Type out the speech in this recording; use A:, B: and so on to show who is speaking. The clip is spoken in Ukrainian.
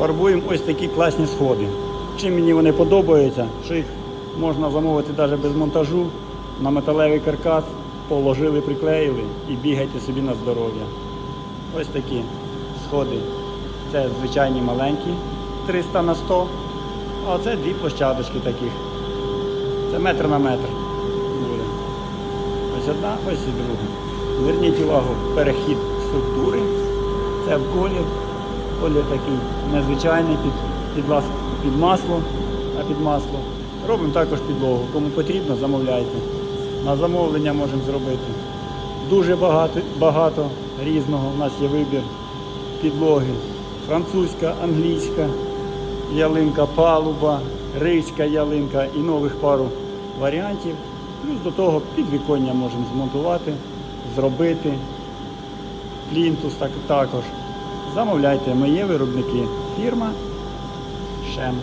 A: фарбуємо ось такі класні сходи. Чим мені вони подобаються, що їх можна замовити навіть без монтажу на металевий каркас, положили, приклеїли і бігайте собі на здоров'я. Ось такі сходи. Це звичайні маленькі 300 на 100, а це дві площадочки таких. Це метр на метр буде. Ось одна, ось і друга. Зверніть увагу, перехід структури. Це в колір. Колір такий незвичайний під, під, лас- під масло, а під масло. Робимо також підлогу. Кому потрібно, замовляйте. На замовлення можемо зробити. Дуже багато, багато різного. У нас є вибір підлоги. Французька, англійська, ялинка палуба, рийська ялинка і нових пару варіантів. Плюс до того підвіконня можемо змонтувати, зробити. Плінтус так, також. Замовляйте, ми є виробники. Фірма Шем.